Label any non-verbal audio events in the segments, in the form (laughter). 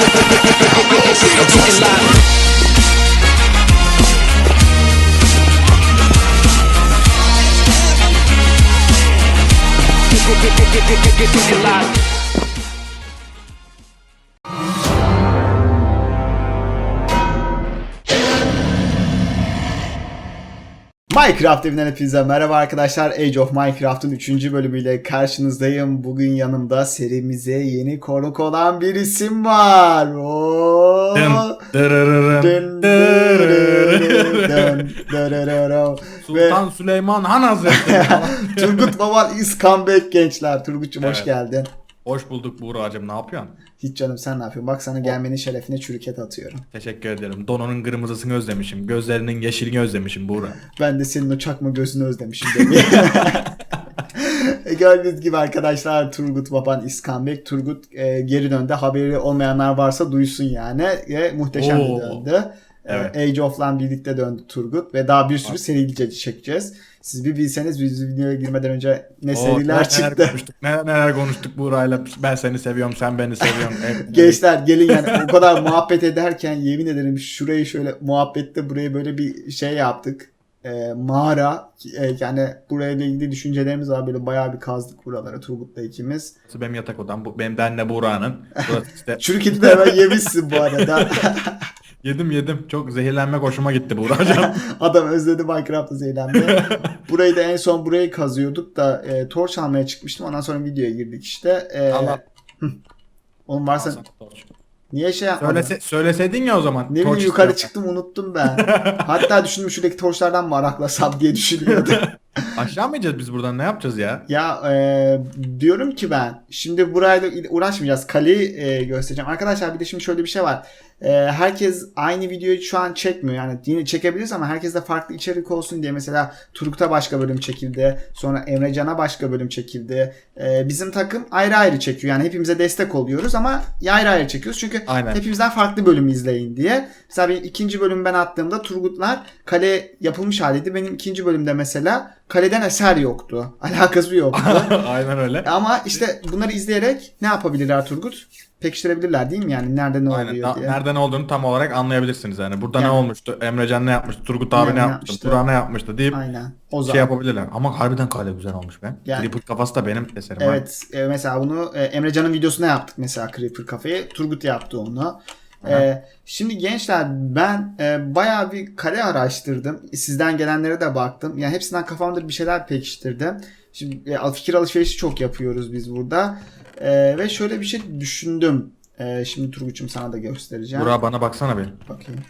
I'm talking live. Get, get, get, get, get, get, get, get, get, get, get, get, get, get, get, get, get, Minecraft evinden hepinize merhaba arkadaşlar. Age of Minecraft'ın 3. bölümüyle karşınızdayım. Bugün yanımda serimize yeni konuk olan bir isim var. Oo. Dın, dırırırım, Dın, dırırırım. dın, dırırırım. Sultan Süleyman Han Hazretleri. (laughs) Turgut Baban is comeback gençler. Turgut'cum hoş Evet. geldin. Hoş bulduk Buğra'cığım ne yapıyorsun? Hiç canım sen ne yapıyorsun? Bak sana gelmenin şerefine çürüket atıyorum. Teşekkür ederim. Dononun kırmızısını özlemişim. Gözlerinin yeşilini özlemişim Buğra. Ben de senin o çakma gözünü özlemişim. (laughs) E, Gördüğünüz gibi arkadaşlar Turgut Baban İskambek. Turgut e, geri döndü. Haberi olmayanlar varsa duysun yani. E, muhteşem bir Oo. döndü. E, Evet. Age of'la birlikte döndü Turgut. Ve daha bir sürü seri çekeceğiz. Siz bir bilseniz biz videoya girmeden önce ne Oo, seriler neler çıktı. konuştuk, neler, neler konuştuk Buğra'yla. Ben seni seviyorum, sen beni seviyorsun. (laughs) Hep- Gençler gelin yani o kadar muhabbet ederken yemin ederim şurayı şöyle muhabbette burayı böyle bir şey yaptık. Ee, mağara e, yani burayla ilgili düşüncelerimiz var böyle bayağı bir kazdık buralara Turgut'la ikimiz. Benim yatak odam. Bu, benim benle Buğra'nın. Burası işte (laughs) Çürüketi de hemen yemişsin bu arada. (laughs) yedim yedim. Çok zehirlenmek hoşuma gitti Buğra'cığım. (laughs) Adam özledi Minecraft'ı zeylenmeyi. (laughs) Burayı da en son burayı kazıyorduk da e, torç almaya çıkmıştım. Ondan sonra videoya girdik işte. E, Allah. (laughs) Oğlum varsa niye şey yapmadın? Söylese, söyleseydin ya o zaman. Ne bileyim yukarı istiyorum. çıktım unuttum ben. Hatta düşündüm şuradaki torçlardan mı araklasam diye düşünüyordum. Aşağı mı ineceğiz biz buradan? Ne yapacağız ya? ya e, diyorum ki ben şimdi burayla uğraşmayacağız. Kaleyi e, göstereceğim. Arkadaşlar bir de şimdi şöyle bir şey var. E, herkes aynı videoyu şu an çekmiyor. Yani yine çekebiliriz ama herkes de farklı içerik olsun diye mesela Turgut'a başka bölüm çekildi. Sonra Emrecan'a başka bölüm çekildi. E, bizim takım ayrı ayrı çekiyor. Yani hepimize destek oluyoruz ama ayrı ayrı çekiyoruz. Çünkü Aynen. hepimizden farklı bölüm izleyin diye. Mesela benim ikinci bölüm ben attığımda Turgutlar kale yapılmış haliydi. Benim ikinci bölümde mesela kaleden eser yoktu. (laughs) Alakası yoktu. (laughs) Aynen öyle. Ama işte bunları izleyerek ne yapabilirler Turgut? Pekiştirebilirler değil mi yani? Nerede ne Aynen. oluyor diye. nerede ne olduğunu tam olarak anlayabilirsiniz yani. Burada Yani. ne olmuştu? Emrecan ne yapmıştı? Turgut abi Ne- ne, yapmıştı? yapmıştı? Burak ne yapmıştı deyip Aynen. O zaman. şey yapabilirler. Ama harbiden kale güzel olmuş be. Yani- Creeper kafası da benim eserim. ha. Evet e, mesela bunu e, Emrecan'ın videosuna yaptık mesela Creeper Cafe'yi. Turgut yaptı onu. E, şimdi gençler ben e, bayağı bir kale araştırdım. Sizden gelenlere de baktım. Yani hepsinden kafamda bir şeyler pekiştirdim. Şimdi e, fikir alışverişi çok yapıyoruz biz burada. E, ve şöyle bir şey düşündüm. E, şimdi Turgut'cum sana da göstereceğim. Burak bana baksana bir. Bakayım.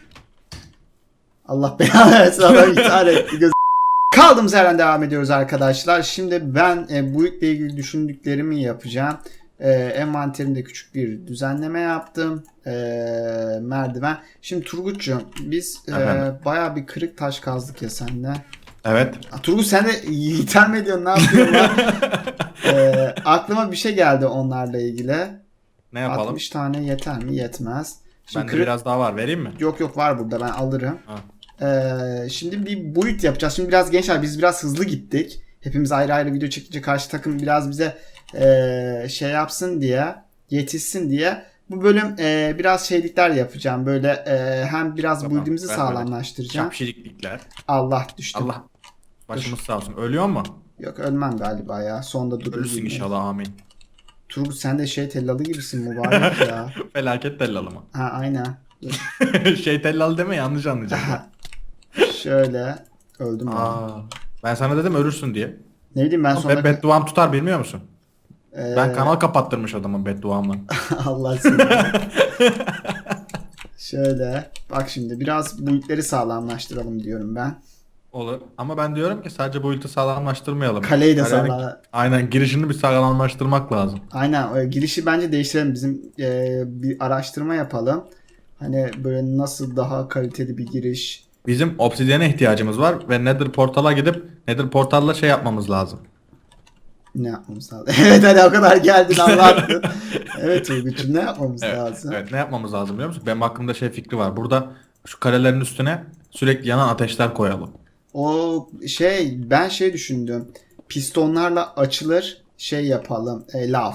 Allah belanı versin adam (laughs) ithal etti. Göz... Kaldığımız yerden devam ediyoruz arkadaşlar. Şimdi ben e, bu ilgili düşündüklerimi yapacağım. E, envanterimde küçük bir düzenleme yaptım. E, merdiven. Şimdi Turgut'cum biz e, bayağı bir kırık taş kazdık ya sende. Evet. Turgut sen de ithal mi ediyorsun? Ne yapıyorsun? (laughs) E, aklıma bir şey geldi onlarla ilgili. Ne yapalım? 60 tane yeter mi? Yetmez. Şimdi Bende kırık- biraz daha var. Vereyim mi? Yok yok var burada ben alırım. Ha. Ee, şimdi bir boyut yapacağız. Şimdi biraz gençler biz biraz hızlı gittik. Hepimiz ayrı ayrı video çekince karşı takım biraz bize ee, şey yapsın diye yetişsin diye. Bu bölüm ee, biraz şeylikler yapacağım. Böyle ee, hem biraz Tamam, build'imizi ben sağlamlaştıracağım. Şapşiliklikler. Allah düştüm. Allah. Başımız sağ olsun. Ölüyor mu? Yok ölmem galiba ya. Sonda durur. Ölürsün inşallah amin. Turgut sen de şey tellalı gibisin mübarek ya. (laughs) Felaket tellalı mı? Ha aynen. Dur. (laughs) şey tellalı deme yanlış anlayacağım. (laughs) Şöyle öldüm ben. Aa, ben sana dedim ölürsün diye. Ne bileyim ben Ben sonra bedduam tutar bilmiyor musun? Ee, Ben kanal kapattırmış adamın bedduamla. (laughs) Allah seni. (laughs) Şöyle bak şimdi biraz boyutları sağlamlaştıralım diyorum ben. Olur. Ama ben diyorum ki sadece boyutu sağlamlaştırmayalım. Kaleyi de Kalenin- sağlam. Aynen girişini bir sağlamlaştırmak lazım. Aynen e, girişi bence değiştirelim. Bizim e, bir araştırma yapalım. Hani böyle nasıl daha kaliteli bir giriş. Bizim obsidiyene ihtiyacımız var ve Nether portala gidip Nether portalla şey yapmamız lazım. Ne yapmamız lazım? (laughs) evet hadi o kadar geldin anlattın. (laughs) evet Turgut'cum ne yapmamız Evet, lazım? evet ne yapmamız lazım biliyor musun? Benim aklımda şey fikri var. Burada şu kalelerin üstüne sürekli yanan ateşler koyalım. O şey ben şey düşündüm. Pistonlarla açılır şey yapalım. E, lav.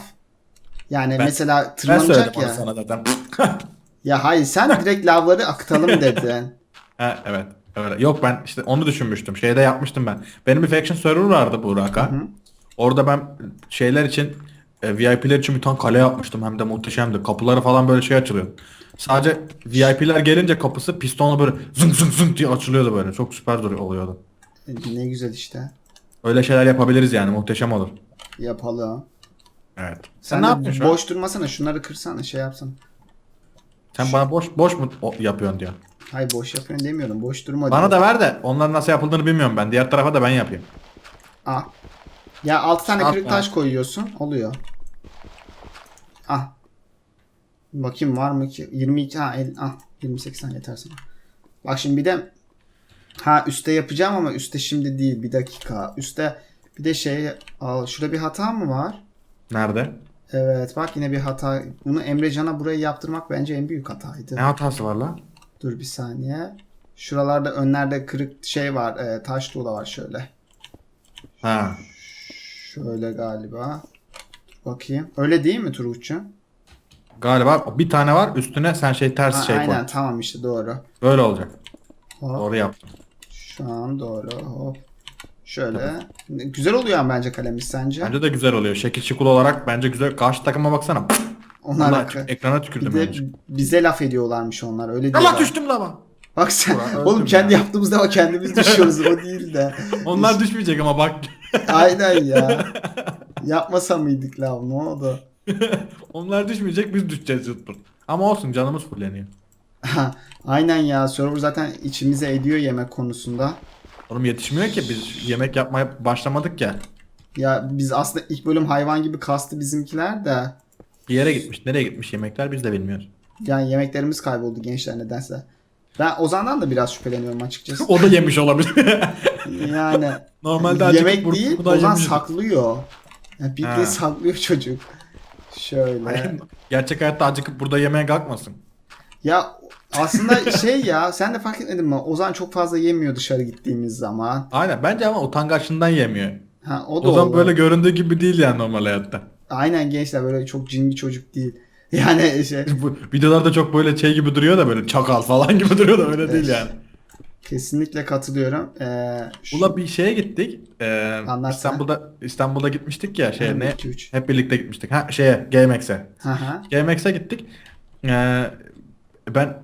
Yani Ben- mesela Ben tırmanacak onu ya. sana zaten. (laughs) Ya hayır sen direkt lavları akıtalım dedin. ha, evet. Öyle. Yok ben işte onu düşünmüştüm. Şeyde yapmıştım ben. Benim bir faction server vardı Burak'a. Orada ben şeyler için e, VIP'ler için bir tane kale yapmıştım. Hem de muhteşemdi. Kapıları falan böyle şey açılıyor. Sadece VIP'ler gelince kapısı pistonla böyle zınk zınk zınk diye açılıyordu böyle. Çok süper duruyor oluyordu. ne güzel işte. Öyle şeyler yapabiliriz yani. Muhteşem olur. Yapalım. Evet. Sen, Sen, ne yapıyorsun şu an? boş durmasana şunları kırsana şey yapsana. Sen bana boş boş mu o- yapıyorsun diyor. Hayır boş yapıyorsun demiyorum. Boş durma Bana diyorum. da ver de onların nasıl yapıldığını bilmiyorum ben. Diğer tarafa da ben yapayım. Ah. Ya 6 tane kırık taş koyuyorsun. Oluyor. Ah. Bakayım var mı ki? 22 ha el, ah 28 tane yeter sana. Bak şimdi bir de ha üste yapacağım ama üste şimdi değil. Bir dakika. Üste bir de şey al şurada bir hata mı var? Nerede? Evet bak yine bir hata. Bunu Emrecan'a burayı yaptırmak bence en büyük hataydı. Ne hatası var lan? Dur bir saniye. Şuralarda önlerde kırık şey var. E, taş tuğla var şöyle. Ha. Şöyle galiba. Bakayım. Öyle değil mi Turgut'cum? Galiba bir tane var üstüne sen şey ters Ha, şey aynen koy. tamam işte doğru. Böyle olacak. Hop, Doğru yaptım. Şu an doğru. Hop. Şöyle. Güzel oluyor ama bence kalemiz sence? Bence de güzel oluyor. Şekil şukul olarak bence güzel. Karşı takıma baksana. Onlar ekrana bir tükürdüm de yanlış. bize laf ediyorlarmış onlar. Öyle diyorlar. düştüm lava. Bak sen. Ulan Oğlum kendi ya. yaptığımızda ama kendimiz düşüyoruz. o değil de. (laughs) Onlar düşmeyecek ama bak. Aynen ya. Yapmasa mıydık lav? Ne oldu? (laughs) Onlar düşmeyecek biz düşeceğiz YouTuber. Ama olsun canımız fulleniyor. Aynen ya. Server zaten içimize ediyor yemek konusunda. Oğlum yetişmiyor ki biz yemek yapmaya başlamadık ya. Ya biz aslında ilk bölüm hayvan gibi kastı bizimkiler de. Bir yere gitmiş. Nereye gitmiş yemekler biz de bilmiyoruz. Yani yemeklerimiz kayboldu gençler nedense. Ben Ozan'dan da biraz şüpheleniyorum açıkçası. (laughs) o da yemiş olabilir. (laughs) Yani Normalde acıkıp yemek bur- değil buradan Ozan saklıyor. Yani bildiğin Ha. saklıyor çocuk. Şöyle. Hayır, Gerçek hayatta acıkıp burada yemeğe kalkmasın. Ya aslında (laughs) şey ya sen de fark etmedin mi? Ozan çok fazla yemiyor dışarı gittiğimiz zaman. Aynen bence ama utangaçından yemiyor. Ha o da O zaman olur. böyle göründüğü gibi değil yani normal hayatta. Aynen gençler böyle çok cin bir çocuk değil. (laughs) Yani şey (laughs) Bu videolarda çok böyle şey gibi duruyor da böyle çakal falan gibi duruyor da öyle değil yani. Kesinlikle katılıyorum. Ee, şu- Ula bir şeye gittik. Ee, Anlatsana. İstanbul'da İstanbul'da gitmiştik ya şey ne? Hep birlikte gitmiştik. Ha şeye GMX'e. GMX'e gittik. Ee, ben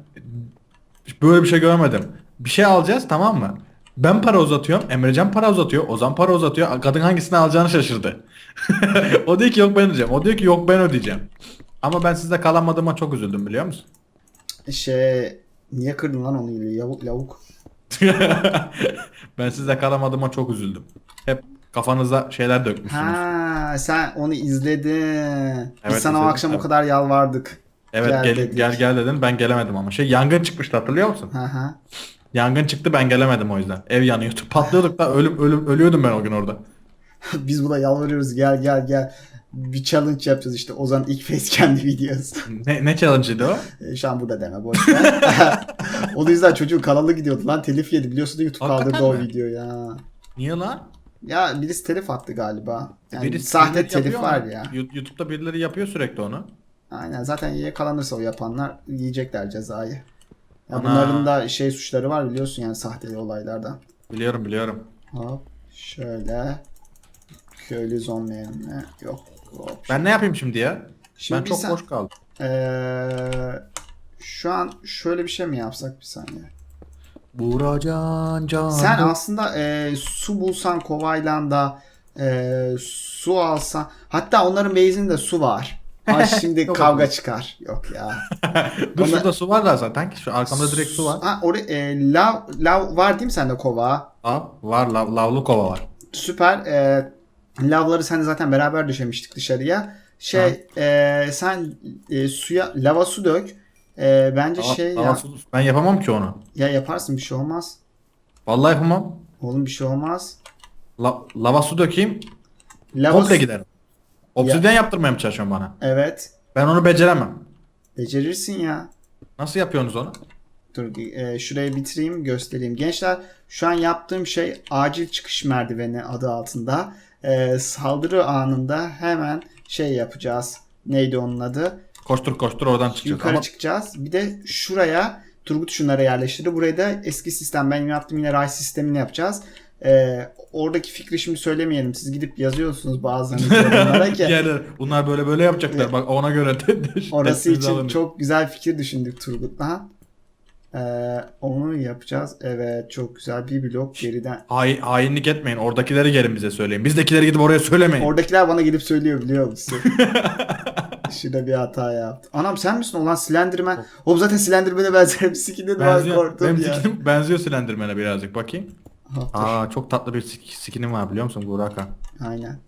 böyle bir şey görmedim. Bir şey alacağız tamam mı? Ben para uzatıyorum. Emrecan para uzatıyor. Ozan para uzatıyor. Kadın hangisini alacağını şaşırdı. (laughs) o diyor ki yok ben ödeyeceğim. O diyor ki yok ben ödeyeceğim. Ama ben sizde kalamadığıma çok üzüldüm biliyor musun? Şey niye kırdın lan onu ile Yavu- lavuk? (laughs) ben sizde kalamadığıma çok üzüldüm. Hep kafanıza şeyler dökmüşsünüz. Ha sen onu izledin. Biz Evet, sana o izledim, akşam o tabii. kadar yalvardık. Evet Gel gel, dedik. gel gel dedin ben gelemedim ama. Şey yangın çıkmıştı hatırlıyor musun? Hı hı. Yangın çıktı ben gelemedim o yüzden. Ev yanıyordu. (laughs) Patlıyorduk da ölüm, ölüm, ölüyordum ben o gün orada. Biz buna yalvarıyoruz gel gel gel. Bir challenge yapacağız işte Ozan ilk facecam videosu. Ne, ne challenge'ıydı o? (laughs) E, Şu an burada deme boş ver. (laughs) Onun yüzden çocuğun kanalı gidiyordu lan telif yedi biliyorsun YouTube Hakikaten kaldırdı o mi? videoyu ya. Niye lan? Ya birisi telif attı galiba. Yani Biri- sahte birileri telif yapıyor var onu. ya. Yu- YouTube'da birileri yapıyor sürekli onu. Aynen zaten yakalanırsa o yapanlar yiyecekler cezayı. Ya Ana. bunların da şey suçları var biliyorsun yani sahte olaylardan. Biliyorum biliyorum. Hop şöyle. Köylü zonlayan mı? Yok. Hop. Ben ne yapayım şimdi ya? Şimdi ben çok sen- boş kaldım. Ee, şu an şöyle bir şey mi yapsak bir saniye? Buracan can. Sen aslında e, su bulsan kovayla da e, su alsan hatta onların base'inde su var. Ha (laughs) şimdi kavga çıkar. Yok ya. (laughs) Dur Ona- şurada su var da zaten ki şu arkamda direkt su var. Ha oraya e, lav lav var değil mi sende kova? Aa, var lav, lavlu kova var. Süper. E, lavları sen zaten beraber düşemiştik dışarıya. Şey e, sen e, suya lava su dök. E, bence Aa, şey aa, ya, su- Ben yapamam ki onu. ya yaparsın bir şey olmaz. Vallahi yapamam. Oğlum bir şey olmaz. La, lava su dökeyim Lava komple su- giderim. Obsidyen yaptırmaya mı çalışıyorsun bana? Evet. Ben onu beceremem. Becerirsin ya. Nasıl yapıyorsunuz onu? Dur e, şurayı bitireyim göstereyim. Gençler şu an yaptığım şey acil çıkış merdiveni adı altında. E, saldırı anında hemen şey yapacağız. neydi onun adı? Koştur koştur oradan çıkacağız. Yukarı Ama çıkacağız. Bir de şuraya Turgut şunları yerleştirdi. Burayı da eski sistem ben yaptım yine ray sistemini yapacağız. Ee, oradaki fikri şimdi söylemeyelim. Siz gidip yazıyorsunuz bazılarınız (laughs) yorumlara ki. Bunlar böyle böyle yapacaklar. Bak ona göre Orası için alın. çok güzel fikir düşündük Turgut'la. Ee, onu yapacağız. Evet çok güzel bir blok geriden. Hain, hainlik etmeyin. Oradakileri gelin bize söyleyin. Bizdekileri gidip oraya söylemeyin. Oradakiler bana gelip söylüyor biliyor musun? (laughs) Şurada bir hata yaptı. Anam sen misin olan Slenderman? Oğlum zaten Slenderman'e benzer bir skinin var benziyor, korktum benim ya. skinim benziyor Slenderman'e birazcık. Bakayım. Aa çok tatlı bir sik- skinim var biliyor musun Burak'a? Aynen.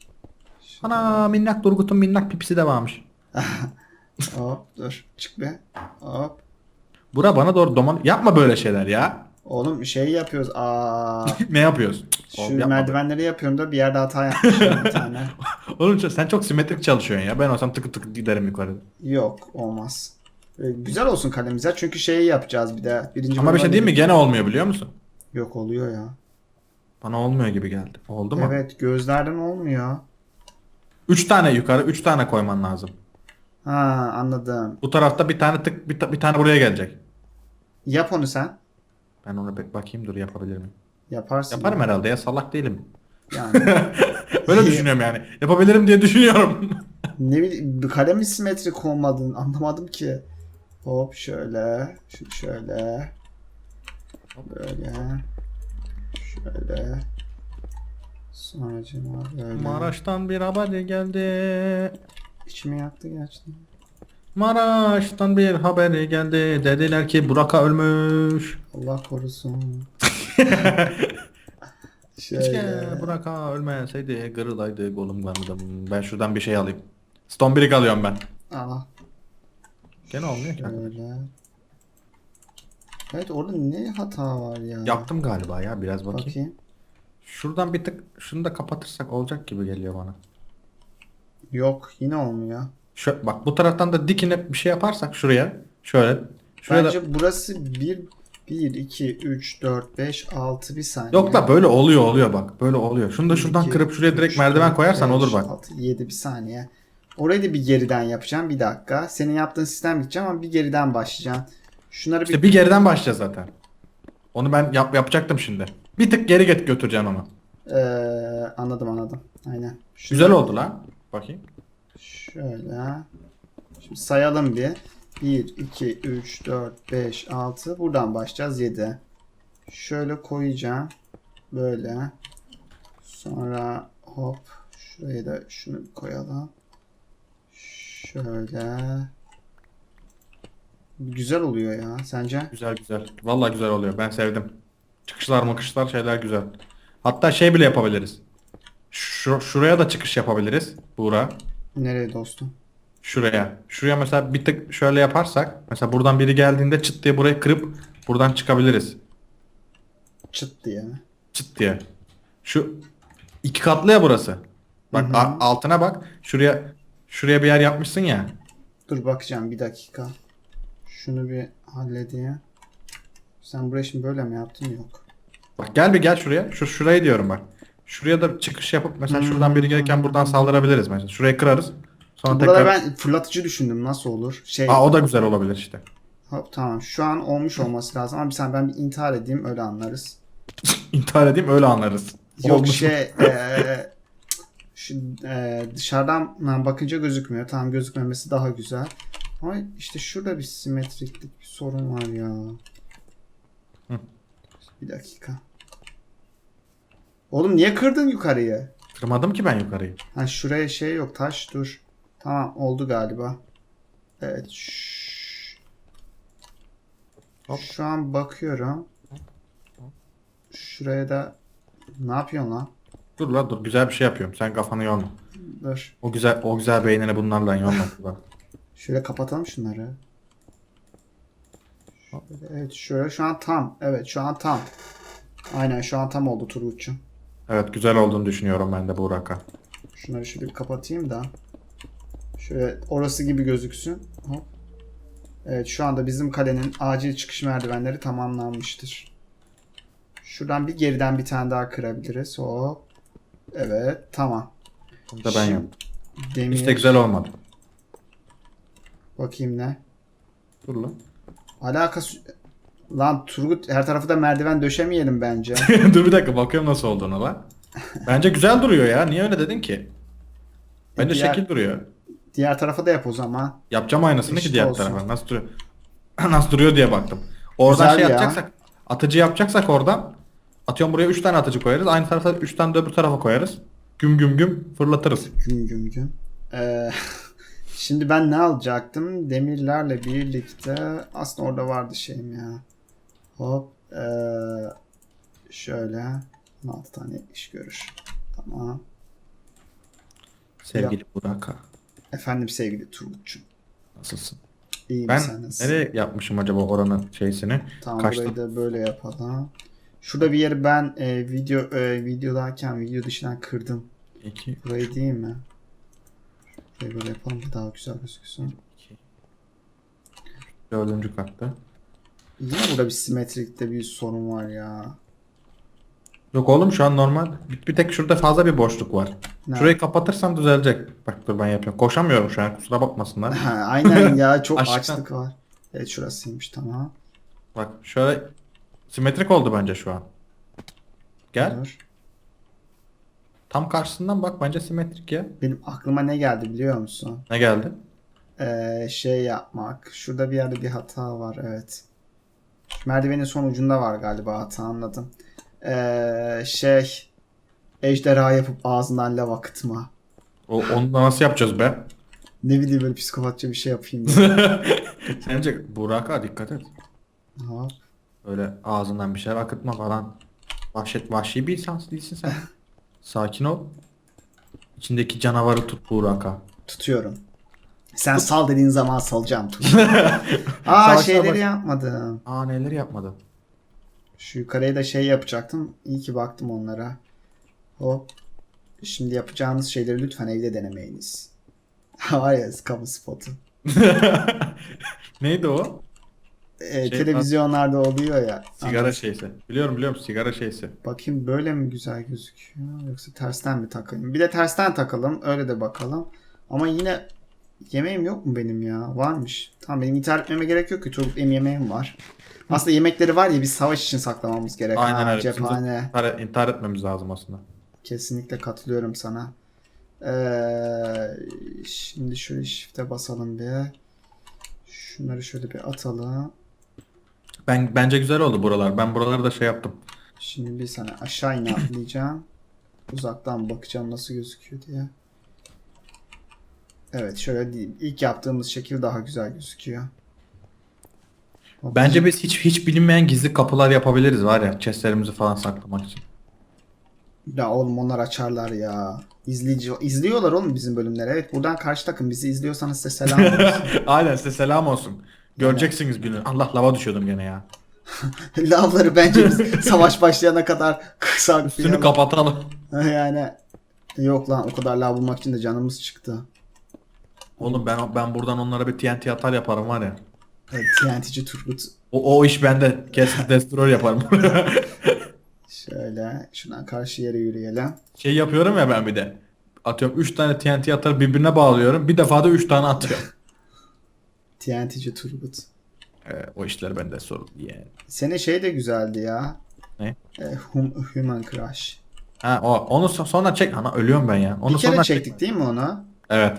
Ana minnak Durgut'un minnak pipisi de varmış. (laughs) Hop dur. Çık be. Hop. Bura bana doğru doman... Yapma böyle şeyler ya. Oğlum şey yapıyoruz. Aa, (laughs) ne yapıyoruz? şu Oğlum yapma merdivenleri yapıyorum da bir yerde hata yapmışım bir tane. böyle. (laughs) Oğlum sen çok simetrik çalışıyorsun ya. Ben olsam tıkı tıkı giderim yukarı. Yok olmaz. Ee, güzel olsun kalemiz ya çünkü şeyi yapacağız bir de. Birinci Ama bir şey bölüme değil mi? Gene olmuyor biliyor musun? Yok oluyor ya. Bana olmuyor gibi geldi. Oldu mu? Evet gözlerden olmuyor. 3 tane yukarı, 3 tane koyman lazım. Ha anladım. Bu tarafta bir tane tık bir, ta- bir tane buraya gelecek. Yap onu sen. Ben ona bir bakayım dur yapabilir miyim? Yaparsın. Yaparım herhalde ya salak değilim. Yani. (laughs) Öyle düşünüyorum yani. Yapabilirim diye düşünüyorum. (laughs) ne bileyim kalem simetrik olmadığını anlamadım ki. Hop şöyle. Şu şöyle. Böyle. Şöyle. Sonra böyle. Maraş'tan bir haber geldi. İçime yaktı gerçekten. Maraş'tan bir haber geldi. Dediler ki Burak'a ölmüş. Allah korusun. (laughs) Keşke şöyle. Burak'a ölmeseydi gırılaydı golüm kanıdım. Ben şuradan bir şey alayım. Stone brick alıyorum ben. Aa, Gene olmuyor ki. şöyle. Evet orada ne hata var ya? Yaptım galiba ya biraz bakayım. Bakayım. Şuradan bir tık şunu da kapatırsak olacak gibi geliyor bana. Yok yine olmuyor. Şu, bak bu taraftan da dikine bir şey yaparsak şuraya. Şöyle. Şuraya da- Bence burası 1 1 2 3 4 5 6 bir saniye. Yok da böyle oluyor oluyor bak. Böyle oluyor. Şunu da şuradan 2, kırıp şuraya direkt 3, merdiven 4, koyarsan 5, olur bak. 6 7 bir saniye. Orayı da bir geriden yapacağım. Bir dakika. Senin yaptığın sistem gideceğim ama bir geriden başlayacağım. Şunları bir İşte bir geriden başlayacağız zaten. Onu ben yap, yapacaktım şimdi. Bir tık geri get götüreceğim ama. Eee, anladım anladım. Aynen. Şunu Güzel oldu lan. Bakayım. Şöyle. Şimdi sayalım bir. 1, 2, 3, 4, 5, 6. Buradan başlayacağız 7. Şöyle koyacağım. Böyle. Sonra hop. Şuraya da şunu koyalım. Şöyle. Güzel oluyor ya. Sence? Güzel güzel. Vallahi güzel oluyor. Ben sevdim. Çıkışlar makışlar şeyler güzel. Hatta şey bile yapabiliriz. Şu, şuraya da çıkış yapabiliriz. Buğra. Nereye dostum? Şuraya. Şuraya mesela bir tık şöyle yaparsak. Mesela buradan biri geldiğinde çıt diye burayı kırıp buradan çıkabiliriz. Çıt diye. Çıt diye. Şu iki katlı ya burası. Bak Hı altına bak. Şuraya şuraya bir yer yapmışsın ya. Dur bakacağım bir dakika. Şunu bir halledeyim. Sen burayı şimdi böyle mi yaptın? Yok. Bak gel bir gel şuraya. Şu şurayı diyorum bak. Şuraya da çıkış yapıp mesela Hmm. şuradan biri gelirken buradan saldırabiliriz mesela. Şurayı kırarız. Sonra Burada tekrar ben fırlatıcı düşündüm. Nasıl olur? Şey, Aa o da güzel olabilir işte. hop, tamam. Şu an olmuş olması lazım ama bir saniye ben bir intihar edeyim öyle anlarız. (laughs) İntihar edeyim öyle anlarız. Yok Olmuş. şey eee, şu, eee, dışarıdan bakınca gözükmüyor. Tamam gözükmemesi daha güzel. Ama işte şurada bir simetriklik bir sorun var ya. Hı. Bir dakika. Oğlum niye kırdın yukarıyı? Kırmadım ki ben yukarıyı. Ha şuraya şey yok taş dur. Tamam oldu galiba. Evet. Hop. Şu an bakıyorum. Şuraya da ne yapıyorsun lan? Dur la dur güzel bir şey yapıyorum. Sen kafanı yorma. Dur. O güzel o güzel beynini bunlarla yorma. (laughs) Şöyle kapatalım şunları. Şöyle, evet şöyle şu an tam. Evet şu an tam. Aynen şu an tam oldu Turgut'cum. Evet güzel olduğunu düşünüyorum ben de Burak'a. Şunları şöyle bir kapatayım da. Şöyle orası gibi gözüksün. Hop. Evet şu anda bizim kalenin acil çıkış merdivenleri tamamlanmıştır. Şuradan bir geriden bir tane daha kırabiliriz. Hop. Evet tamam. Bunu da ben yaptım. Demir. İşte güzel olmadı. Bakayım ne. Dur lan. Alakası... Lan Turgut her tarafı da merdiven döşemeyelim bence. (laughs) Dur bir dakika bakıyorum nasıl olduğunu lan. Bence güzel duruyor ya. Niye öyle dedin ki? Bence Diğer- şekil duruyor. Diğer tarafa da yap o zaman. Yapacağım aynısını Eşit ki diğer olsun. tarafa. Nasıl duruyor? (clears throat) nasıl duruyor diye baktım. Oradan Güzel şey ya. yapacaksak, atıcı yapacaksak oradan atıyorum buraya 3 tane atıcı koyarız. Aynı tarafa 3 tane de öbür tarafa koyarız. Güm güm güm fırlatırız. Güm güm güm. Ee, (laughs) şimdi ben ne alacaktım? Demirlerle birlikte aslında orada vardı şeyim ya. Hop. ee, şöyle. 16 tane iş görür. Tamam. Sevgili Burak Ağa, Efendim sevgili Turgut'cum. nasılsın? İyi Ben misiniz? nereye yapmışım acaba oranın şeysini? Tamam Kaçtım. burayı da böyle yapalım. Şurada bir yeri ben e, video e, videodayken video dışından kırdım. 2 Burayı değil mi? Burayı böyle yapalım ki daha güzel gözüksün. 2 Dördüncü katta. Yine burada bir simetrikte bir sorun var ya. Yok oğlum şu an normal. Bir, bir tek şurada fazla bir boşluk var. Ne? Şurayı kapatırsam düzelecek. Bak dur ben yapıyorum. Koşamıyorum şu an kusura bakmasınlar. Ha, (laughs) aynen ya (laughs) çok açlık var. Evet şurasıymış tamam. Bak şöyle simetrik oldu bence şu an. Gel. Dur. Tam karşısından bak bence simetrik ya. Benim aklıma ne geldi biliyor musun? Ne geldi? Ee, şey yapmak. Şurada bir yerde bir hata var evet. Merdivenin son ucunda var galiba hata anladım. Ee, şey ejderha yapıp ağzından lav akıtma. O, onu nasıl yapacağız be? Ne bileyim böyle psikopatça bir şey yapayım. (laughs) Sence Burak'a dikkat et. Hop. Öyle ağzından bir şeyler akıtma falan. Vahşet vahşi bir insan değilsin sen. (laughs) Sakin ol. İçindeki canavarı tut Burak'a. Tutuyorum. Sen (laughs) sal dediğin zaman salacağım. Tut. (laughs) Aa Savaşlar şeyleri baş- yapmadım. Aa neler yapmadı. Şu yukarıya da şey yapacaktım. İyi ki baktım onlara. Hop. Şimdi yapacağınız şeyleri lütfen evde denemeyiniz. (laughs) var ya kamu spotu. Neydi o? Ee, Şey- televizyonlarda oluyor ya. Sigara şeysi. Biliyorum biliyorum sigara şeysi. Bakayım böyle mi güzel gözüküyor yoksa tersten mi takalım? Bir de tersten takalım öyle de bakalım. Ama yine yemeğim yok mu benim ya? Varmış. Tamam benim intihar etmeme gerek yok ki. Turgut benim yemeğim var. Aslında yemekleri var ya biz savaş için saklamamız gerek. Aynen öyle. Cephane. intihar, intihar etmemiz lazım aslında. Kesinlikle katılıyorum sana. Ee, şimdi şöyle shift'e basalım bir. Şunları şöyle bir atalım. Ben bence güzel oldu buralar. Ben buraları da şey yaptım. Şimdi bir saniye aşağı atlayacağım. Uzaktan bakacağım nasıl gözüküyor diye. Evet şöyle diyeyim. İlk yaptığımız şekil daha güzel gözüküyor. Bence biz hiç hiç bilinmeyen gizli kapılar yapabiliriz var ya chestlerimizi falan saklamak için. Ya oğlum onlar açarlar ya. İzleyici, izliyorlar oğlum bizim bölümleri. Evet buradan karşı takım bizi izliyorsanız size selam olsun. (laughs) Aynen size selam olsun. Göreceksiniz günü. Allah lava düşüyordum gene ya. (laughs) Lavları bence biz (laughs) savaş başlayana kadar Üstünü saklayalım. kapatalım. Yani yok lan o kadar lav bulmak için de canımız çıktı. Oğlum ben ben buradan onlara bir TNT atar yaparım var ya. Evet, TNT'ci Turgut. O, o iş bende. Kesin (laughs) destroy yaparım. (laughs) Şöyle şuradan karşı yere yürüyelim. şey yapıyorum ya ben bir de. Atıyorum 3 tane TNT atar birbirine bağlıyorum. Bir defada 3 tane atıyorum. (laughs) TNT'ci Turgut. Ee, o işler bende sorun. Yani. Senin şey de güzeldi ya. Ne? E, hum, human Crush. Ha o onu so- sonra çek. Ana ölüyorum ben ya. Onu Bir kere sonra çektik değil mi onu? Evet.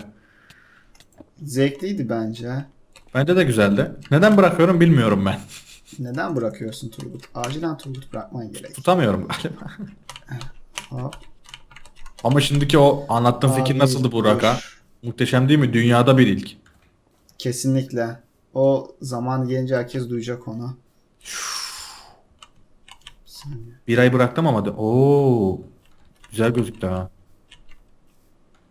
Zevkliydi bence. Bence de güzeldi. Neden bırakıyorum bilmiyorum ben. (laughs) Neden bırakıyorsun Turgut? Acilen Turgut bırakman gerek. Tutamıyorum galiba. (laughs) Hop. Ama şimdiki o anlattığın fikir Abi, nasıldı Burak'a? dur. Muhteşem değil mi? Dünyada bir ilk. Kesinlikle. O zaman gelince herkes duyacak onu. Bir saniye. Bir ay bıraktım ama de. Oo. Güzel gözüktü ha.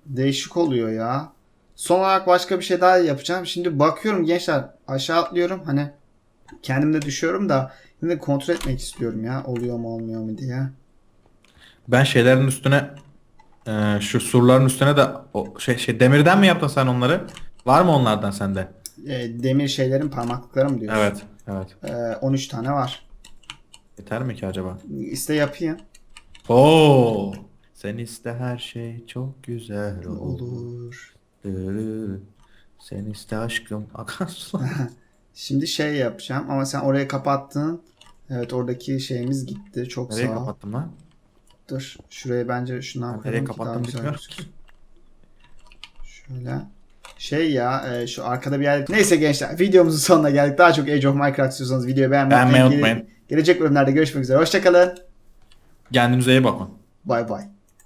Değişik oluyor ya. Son olarak başka bir şey daha yapacağım. Şimdi bakıyorum gençler aşağı atlıyorum hani kendimde düşüyorum da yine kontrol etmek istiyorum ya oluyor mu olmuyor mu diye. Ben şeylerin üstüne e, şu surların üstüne de o şey, şey demirden mi yaptın sen onları? Var mı onlardan sende? E, demir şeylerin parmaklıklarım diyorsun. Evet. Evet. E, 13 tane var. Yeter mi ki acaba? İste yapayım. Oo. Sen iste her şey çok güzel olur. Olur. Seni iste aşkım (laughs) akarsu. (laughs) Şimdi şey yapacağım ama sen oraya kapattın. Evet oradaki şeyimiz gitti. Çok Nereye sağ ol. kapattım lan? Dur. Şuraya bence şundan koyalım nereye ki daha kapattım güzel bilmiyorum gözüksün. Şöyle. Şey ya e, şu arkada bir yer. Neyse gençler videomuzun sonuna geldik. Daha çok Age of Minecraft istiyorsanız videoyu beğenmeyi Beğenmeyi unutmayın. Gelecek bölümlerde görüşmek üzere. Hoşçakalın. Kendinize iyi bakın. Bay bay.